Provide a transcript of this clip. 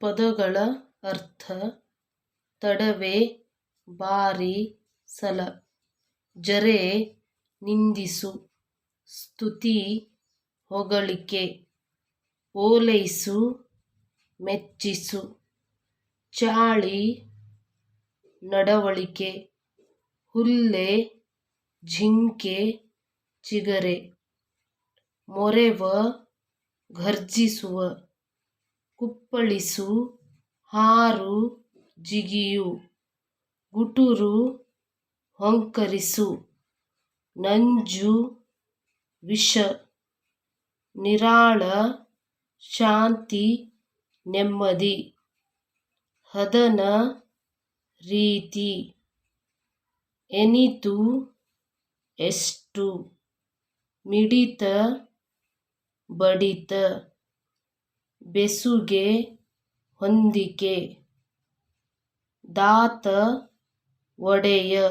ಪದಗಳ ಅರ್ಥ ತಡವೆ ಬಾರಿ ಸಲ. ಜರೆ ನಿಂದಿಸು, ಸ್ತುತಿ ಹೊಗಳಿಕೆ, ಓಲೈಸು, ಮೆಚ್ಚಿಸು, ಚಾಳಿ ನಡವಳಿಕೆ, ಹುಲ್ಲೆ ಜಿಂಕೆ ಚಿಗರೆ, ಮೊರೆವ ಘರ್ಜಿಸುವ. ಕುಪ್ಪಳಿಸು, ಹಾರು, ಜಿಗಿಯು, ಗುಟುರು ಹೊಂಕರಿಸು, ನಂಜು, ವಿಷ, ನಿರಾಳ, ಶಾಂತಿ, ನೆಮ್ಮದಿ, ಹದನ ರೀತಿ, ಎನಿತು, ಎಷ್ಟು, ಮಿಡಿತ, ಬಡಿತ. ಬೆಸುಗೆ ಹೊಂದಿಕೆ. ದಾತ ಒಡೆಯ.